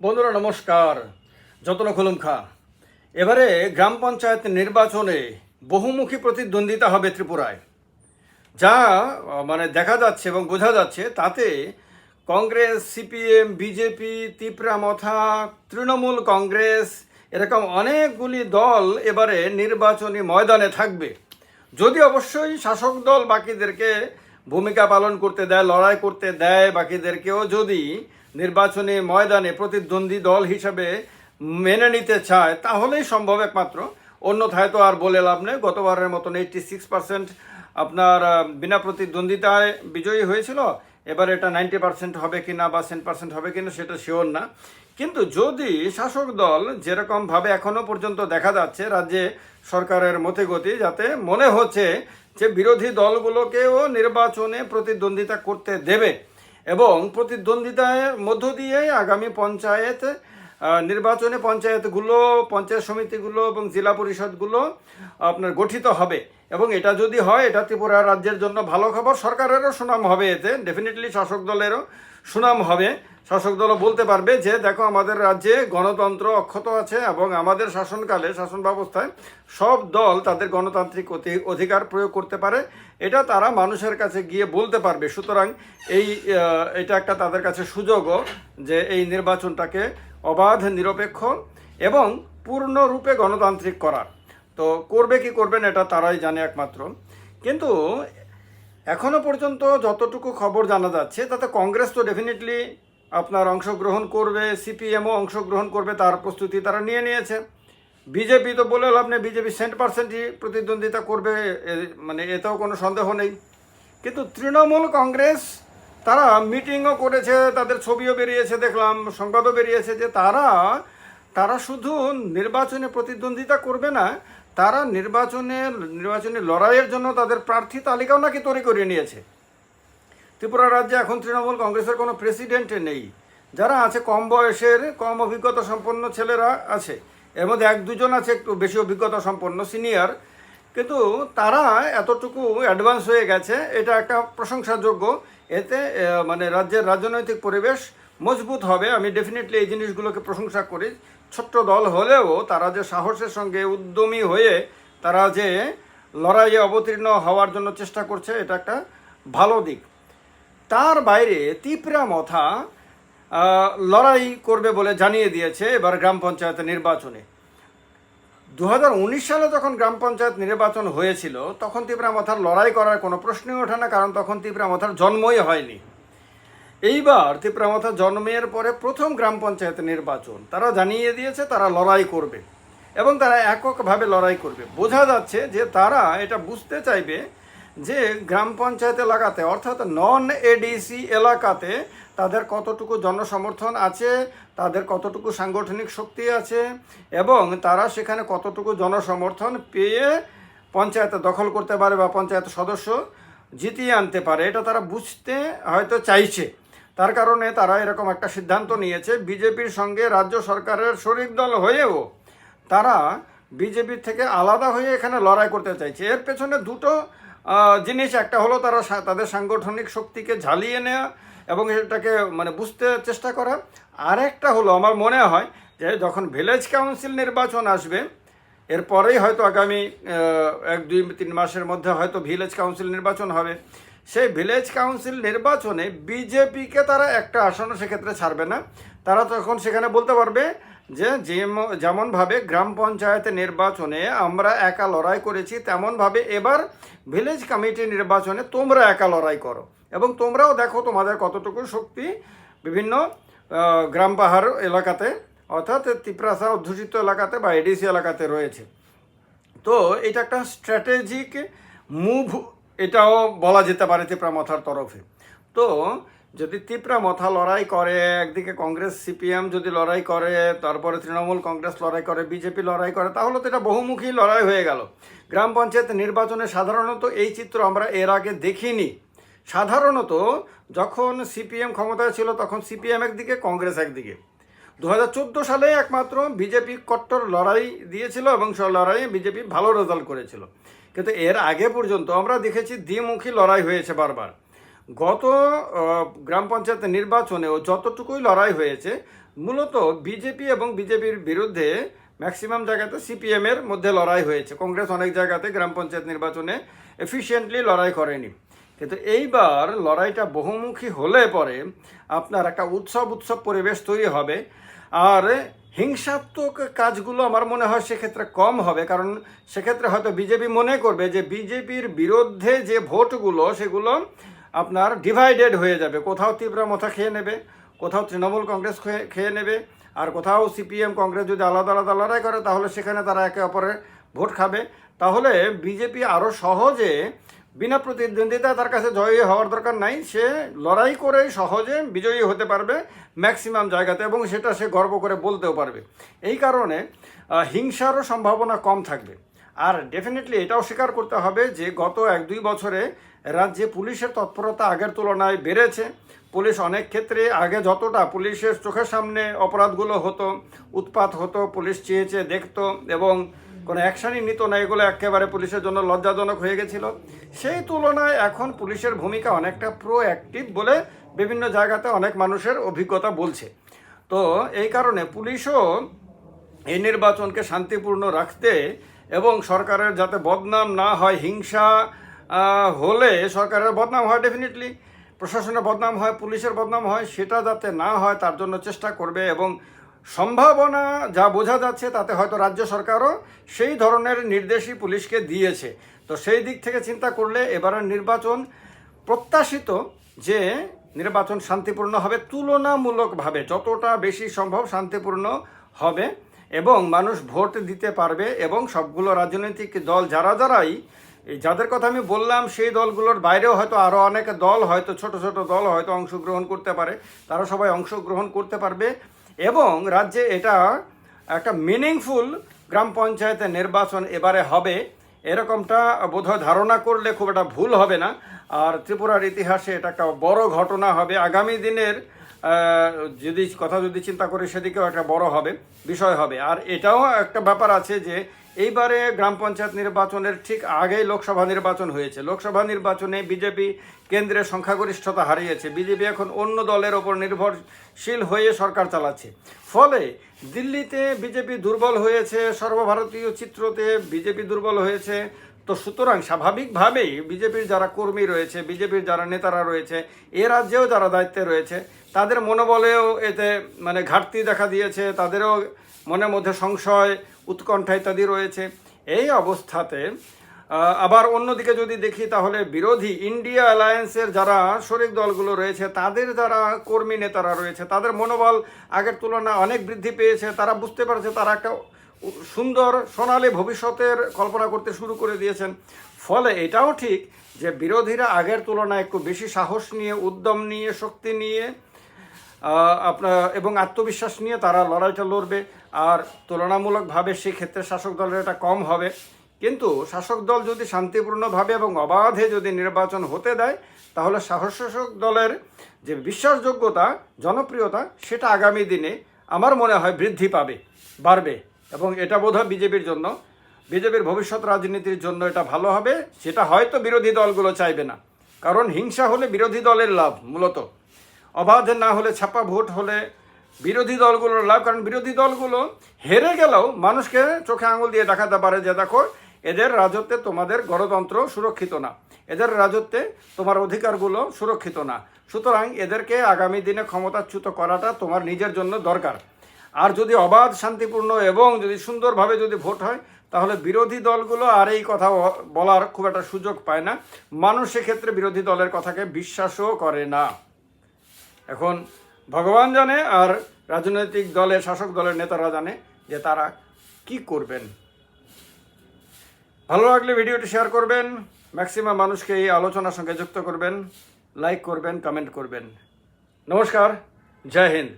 বন্ধুরা, নমস্কার। যতন খা। এবারে গ্রাম পঞ্চায়েত নির্বাচনে বহুমুখী প্রতিদ্বন্দ্বিতা হবে ত্রিপুরায়। যা মানে দেখা যাচ্ছে এবং বোঝা যাচ্ছে, তাতে কংগ্রেস, সিপিএম, বিজেপি তিপ্রা মথা, তৃণমূল কংগ্রেস, এরকম অনেকগুলি দল এবারে নির্বাচনী ময়দানে থাকবে। যদি অবশ্যই শাসক দল বাকিদেরকে ভূমিকা পালন করতে দেয়, লড়াই করতে দেয়, বাকিদেরকেও যদি নির্বাচনী ময়দানে প্রতিদ্বন্দ্বী দল হিসাবে মেনে নিতে চায়, তাহলেই সম্ভব একমাত্র। অন্যথায় তো আর বলে লাভ নেই। গতবারের মতন এইটটি সিক্স পার্সেন্ট আপনার বিনা প্রতিদ্বন্দ্বিতায় বিজয়ী হয়েছিল। এবার এটা নাইনটি পার্সেন্ট হবে কি না বা সেন্ট পার্সেন্ট হবে কি না সেটা শিওর না। কিন্তু যদি শাসক দল যেরকমভাবে এখনও পর্যন্ত দেখা যাচ্ছে, রাজ্যে সরকারের মতে গতি, যাতে মনে হচ্ছে যে বিরোধী দলগুলোকেও নির্বাচনে প্রতিদ্বন্দ্বিতা করতে দেবে এবং প্রতিদ্বন্দ্বিতার মধ্য দিয়ে আগামী পঞ্চায়েত নির্বাচনে পঞ্চায়েতগুলো, পঞ্চায়েত সমিতিগুলো এবং জেলা পরিষদগুলো আপনার গঠিত হবে। এবং এটা যদি হয়, এটা ত্রিপুরা রাজ্যের জন্য ভালো খবর। সরকারেরও সুনাম হবে এতে ডেফিনেটলি শাসক দলেরও সুনাম হবে। শাসক দলও বলতে পারবে যে, দেখো, আমাদের রাজ্যে গণতন্ত্র অক্ষত আছে এবং আমাদের শাসনকালে, শাসন ব্যবস্থায় সব দল তাদের গণতান্ত্রিক অধি- অধিকার প্রয়োগ করতে পারে। এটা তারা মানুষের কাছে গিয়ে বলতে পারবে। সুতরাং এই এটা একটা তাদের কাছে সুযোগও যে এই নির্বাচনটাকে অবাধ, নিরপেক্ষ এবং পূর্ণরূপে গণতান্ত্রিক করার। তো করবে কি করবেন এটা তারাই জানে একমাত্র। কিন্তু এখনও পর্যন্ত যতটুকু খবর জানা যাচ্ছে, তাতে কংগ্রেস তো ডেফিনেটলি আপনার অংশগ্রহণ করবে, সিপিএমও অংশগ্রহণ করবে, তার প্রস্তুতি তারা নিয়ে নিয়েছে। বিজেপি তো বলে নেই, বিজেপি সেন্ট পার্সেন্টই প্রতিদ্বন্দ্বিতা করবে মানে এতেও কোনো সন্দেহ নেই। কিন্তু তৃণমূল কংগ্রেস, তারা মিটিংও করেছে, তাদের ছবিও বেরিয়েছে, দেখলাম, সংবাদও বেরিয়েছে যে তারা তারা শুধু নির্বাচনে প্রতিদ্বন্দ্বিতা করবে না তারা নির্বাচনের নির্বাচনী লড়াইয়ের জন্য তাদের প্রার্থী তালিকাও নাকি তৈরি করে নিয়েছে। ত্রিপুরা রাজ্যে এখন তৃণমূল কংগ্রেসের কোনো প্রেসিডেন্ট নেই। যারা আছে কম বয়সের, কম অভিজ্ঞতা সম্পন্ন ছেলেরা আছে। এর মধ্যে এক দুজন আছে একটু বেশি অভিজ্ঞতা সম্পন্ন সিনিয়র। কিন্তু তারা এতটুকু অ্যাডভান্স হয়ে গেছে, এটা একটা প্রশংসাযোগ্য। এতে মানে রাজ্যের রাজনৈতিক পরিবেশ মজবুত হবে। আমি ডেফিনেটলি এই জিনিসগুলোকে প্রশংসা করি। ছোট্ট দল হলেও তারা যে সাহসের সঙ্গে উদ্যমী হয়ে তারা যে লড়াইয়ে অবতীর্ণ হওয়ার জন্য চেষ্টা করছে, এটা একটা ভালো দিক। তার বাইরে তিপ্রা মথা লড়াই করবে বলে জানিয়ে দিয়েছে এবার গ্রাম পঞ্চায়েত নির্বাচনে। দু হাজার উনিশ সালে যখন গ্রাম পঞ্চায়েত নির্বাচন হয়েছিল, তখন তিপ্রা মাথার লড়াই করার কোনো প্রশ্নই ওঠে না, কারণ তখন তিপ্রা মাথার জন্মই হয়নি। এইবার তিপ্রামাথা জন্মের পরে প্রথম গ্রাম পঞ্চায়েত নির্বাচন। তারা জানিয়ে দিয়েছে তারা লড়াই করবে এবং তারা এককভাবে লড়াই করবে। বোঝা যাচ্ছে যে তারা এটা বুঝতে চাইবে যে গ্রাম পঞ্চায়েত এলাকাতে, অর্থাৎ নন এডিসি এলাকাতে তাদের কতটুকু জনসমর্থন আছে, তাদের কতটুকু সাংগঠনিক শক্তি আছে এবং তারা সেখানে কতটুকু জনসমর্থন পেয়ে পঞ্চায়েত দখল করতে পারে বা পঞ্চায়েত সদস্য জিতিয়ে আনতে পারে, এটা তারা বুঝতে হয়তো চাইছে। তার কারণে তারা এরকম একটা সিদ্ধান্ত নিয়েছে। বিজেপির সঙ্গে রাজ্য সরকারের শরিক দল হয়েও তারা বিজেপির থেকে আলাদা হয়ে এখানে লড়াই করতে চাইছে। এর পেছনে দুটো জিনিস, একটা হলো তারা তাদের সাংগঠনিক শক্তিকে ঝালিয়ে নেওয়া এবং এটাকে মানে বুঝতে চেষ্টা করা। আরেকটা হলো, আমার মনে হয় যে যখন ভিলেজ কাউন্সিল নির্বাচন আসবে, এরপরেই হয়তো আগামী এক, দুই, তিন মাসের মধ্যে হয়তো ভিলেজ কাউন্সিল নির্বাচন হবে। সেই ভিলেজ কাউন্সিল নির্বাচনে বিজেপিকে তারা একটা আসনও সেক্ষেত্রে ছাড়বে না। তারা তখন সেখানে বলতে পারবে যে, যেম- যেমনভাবে গ্রাম পঞ্চায়েত নির্বাচনে আমরা একা লড়াই করেছি, তেমনভাবে এবার ভিলেজ কমিটি নির্বাচনে তোমরা একা লড়াই করো। এবং তোমরাও দেখো তোমাদের কতটুকু শক্তি বিভিন্ন গ্রাম পাহাড় এলাকাতে, অর্থাৎ তিপ্রাসা অধ্যুষিত এলাকাতে বা এডিসি এলাকাতে রয়েছে। তো এটা একটা স্ট্র্যাটেজিক মুভ এটাও বলা যেতে পারে তিপ্রা মথার তরফে। তো যদি তিপ্রা মথা লড়াই করে, একদিকে কংগ্রেস, সিপিএম যদি লড়াই করে, তারপরে তৃণমূল কংগ্রেস লড়াই করে, বিজেপি লড়াই করে, তাহলে তো এটা বহুমুখী লড়াই হয়ে গেল। গ্রাম পঞ্চায়েত নির্বাচনে সাধারণত এই চিত্র আমরা এর আগে দেখিনি। সাধারণত যখন সিপিএম ক্ষমতায় ছিল, তখন সিপিএম একদিকে, কংগ্রেস একদিকে। দু হাজার চোদ্দ সালে একমাত্র বিজেপি কট্টর লড়াই দিয়েছিল এবং সেই লড়াইয়ে বিজেপি ভালো রেজাল্ট করেছিল। কিন্তু এর আগে পর্যন্ত আমরা দেখেছি দ্বিমুখী লড়াই হয়েছে বারবার। গত গ্রাম পঞ্চায়েত নির্বাচনেও যতটুকুই লড়াই হয়েছে, মূলত বিজেপি এবং বিজেপির বিরুদ্ধে ম্যাক্সিমাম জায়গাতে সিপিএম এর মধ্যে লড়াই হয়েছে। কংগ্রেস অনেক জায়গাতে গ্রাম পঞ্চায়েত নির্বাচনে এফিসিয়েন্টলি লড়াই করেনি। কিন্তু এইবার লড়াইটা বহুমুখী হলে পরে আপনার একটা উৎসব উৎসব পরিবেশ তৈরি হবে। আর হিংসাত্মক কাজগুলো আমার মনে হয় সেক্ষেত্রে কম হবে, কারণ সেক্ষেত্রে হয়তো বিজেপি মনে করবে যে বিজেপির বিরুদ্ধে যে ভোটগুলো সেগুলো আপনার ডিভাইডেড হয়ে যাবে। কোথাও তীব্র মথা খেয়ে নেবে, কোথাও তৃণমূল কংগ্রেস খেয়ে নেবে, আর কোথাও সিপিএম কংগ্রেস যদি আলাদা আলাদা লড়াই করে তাহলে সেখানে তারা একে অপরের ভোট খাবে। তাহলে বিজেপি আরও সহজে বিনা প্রতিদ্বন্দ্বিতা তার কাছে জয়ী হওয়ার দরকার নাই। সে লড়াই করেই সহজে বিজয়ী হতে পারবে ম্যাক্সিমাম জায়গাতে এবং সেটা সে গর্ব করে বলতেও পারবে। এই কারণে হিংসারও সম্ভাবনা কম থাকবে। আর ডেফিনেটলি এটাও স্বীকার করতে হবে যে গত এক দুই বছরে রাজ্যে পুলিশের তৎপরতা আগের তুলনায় বেড়েছে। পুলিশ অনেক ক্ষেত্রে আগে যতটা পুলিশের চোখের সামনে অপরাধগুলো হতো, উৎপাত হতো, পুলিশ চেয়ে চেয়ে দেখতো এবং কোনো অ্যাকশনই নিত না, এগুলো একেবারে পুলিশের জন্য লজ্জাজনক হয়ে গেছিল। সেই তুলনায় এখন পুলিশের ভূমিকা অনেকটা প্রো অ্যাক্টিভ বলে বিভিন্ন জায়গাতে অনেক মানুষের অভিজ্ঞতা বলছে। তো এই কারণে পুলিশও এই নির্বাচনকে শান্তিপূর্ণ রাখতে এবং সরকারের যাতে বদনাম না হয়, হিংসা হলে সরকারের বদনাম হয় ডেফিনেটলি প্রশাসনের বদনাম হয়, পুলিশের বদনাম হয়, সেটা যাতে না হয় তার জন্য চেষ্টা করবে এবং সম্ভাবনা যা বোঝা যাচ্ছে তাতে হয়তো রাজ্য সরকারও সেই ধরনের নির্দেশই পুলিশকে দিয়েছে। তো সেই দিক থেকে চিন্তা করলে এবারের নির্বাচন প্রত্যাশিত যে নির্বাচন শান্তিপূর্ণ হবে, তুলনামূলকভাবে যতটা বেশি সম্ভব শান্তিপূর্ণ হবে এবং মানুষ ভোট দিতে পারবে এবং সবগুলো রাজনৈতিক দল যারা যারাই, যাদের কথা আমি বললাম সেই দলগুলোর বাইরেও হয়তো আরও অনেক দল, হয়তো ছোট ছোট দল হয়তো অংশগ্রহণ করতে পারে। তারা সবাই অংশগ্রহণ করতে পারবে। এবং রাজ্যে এটা একটা মিনিংফুল গ্রাম পঞ্চায়েতের নির্বাচন এবারে হবে। এরকমটা বোধহয় ধারণা করলে খুব একটা ভুল হবে না। আর ত্রিপুরার ইতিহাসে এটা একটা বড় ঘটনা হবে। আগামী দিনের যদি, কথা যদি চিন্তা করি, সেদিকেও একটা বড় হবে, বিষয় হবে। আর এটাও একটা ব্যাপার আছে যে এইবারে গ্রাম পঞ্চায়েত নির্বাচনের ঠিক আগেই লোকসভা নির্বাচন হয়েছে। লোকসভা নির্বাচনে বিজেপি কেন্দ্রে সংখ্যাগরিষ্ঠতা হারিয়েছে। বিজেপি এখন অন্য দলের ওপর নির্ভরশীল হয়ে সরকার চালাচ্ছে। ফলে দিল্লিতে বিজেপি দুর্বল হয়েছে, সর্বভারতীয় চিত্রতে বিজেপি দুর্বল হয়েছে। তো সুতরাং স্বাভাবিকভাবেই বিজেপির যারা কর্মী রয়েছে, বিজেপির যারা নেতারা রয়েছে, এ রাজ্যেও যারা দায়িত্বে রয়েছে, তাদের মনোবলেও এতে মানে ঘাটতি দেখা দিয়েছে, তাদেরও মনের মধ্যে সংশয় উৎকণ্ঠা ইত্যাদি রয়েছে। এই অবস্থাতে আবার অন্যদিকে যদি দেখি, তাহলে বিরোধী ইন্ডিয়া অ্যালায়েন্সের যারা শরিক দলগুলো রয়েছে, তাদের যারা কর্মী নেতারা রয়েছে, তাদের মনোবল আগের তুলনায় অনেক বৃদ্ধি পেয়েছে। তারা বুঝতে পারছে, তারা একটা সুন্দর সোনালী ভবিষ্যতের কল্পনা করতে শুরু করে দিয়েছেন। ফলে এটাও ঠিক যে বিরোধীরা আগের তুলনায় একটু বেশি সাহস নিয়ে, উদ্যম নিয়ে, শক্তি নিয়ে আপনার, এবং আত্মবিশ্বাস নিয়ে তারা লড়াইটা লড়বে। আর তুলনামূলকভাবে সেক্ষেত্রে শাসক দলের এটা কম হবে। কিন্তু শাসক দল যদি শান্তিপূর্ণভাবে এবং অবাধে যদি নির্বাচন হতে দেয়, তাহলে শাসক দলের যে বিশ্বাসযোগ্যতা, জনপ্রিয়তা, সেটা আগামী দিনে আমার মনে হয় বৃদ্ধি পাবে, বাড়বে। এবং এটা বোধহয় বিজেপির জন্য, বিজেপির ভবিষ্যৎ রাজনীতির জন্য এটা ভালো হবে। সেটা হয়তো বিরোধী দলগুলো চাইবে না। কারণ হিংসা হলে বিরোধী দলের লাভ মূলত। অবাধ না হলে ছাপা ভোট হলে বিরোধী দলগুলোর লাভ, কারণ বিরোধী দলগুলো হেরে গেলেও মানুষকে চোখে আঙুল দিয়ে দেখাতে পারে যে, দেখো, এদের রাজত্বে তোমাদের গণতন্ত্র সুরক্ষিত না। এদের রাজত্বে তোমার অধিকারগুলো সুরক্ষিত না। সুতরাং এদেরকে আগামী দিনে ক্ষমতাচ্যুত করাটা তোমার নিজের জন্য দরকার। আর যদি অবাধ, শান্তিপূর্ণ এবং যদি সুন্দরভাবে যদি ভোট হয়, তাহলে বিরোধী দলগুলো আর এই কথা বলার খুব একটা সুযোগ পায় না। মানুষ সেক্ষেত্রে বিরোধী দলের কথাকে বিশ্বাসও করে না। এখন ভগবান জানে আর রাজনৈতিক দলের শাসক দলের নেতারা জানে যে তারা কি করবেন। ভালো লাগলে ভিডিওটি শেয়ার করবেন ম্যাক্সিমাম মানুষকে এই আলোচনার সঙ্গে যুক্ত করবেন লাইক করবেন কমেন্ট করবেন। নমস্কার, জয় হিন্দ।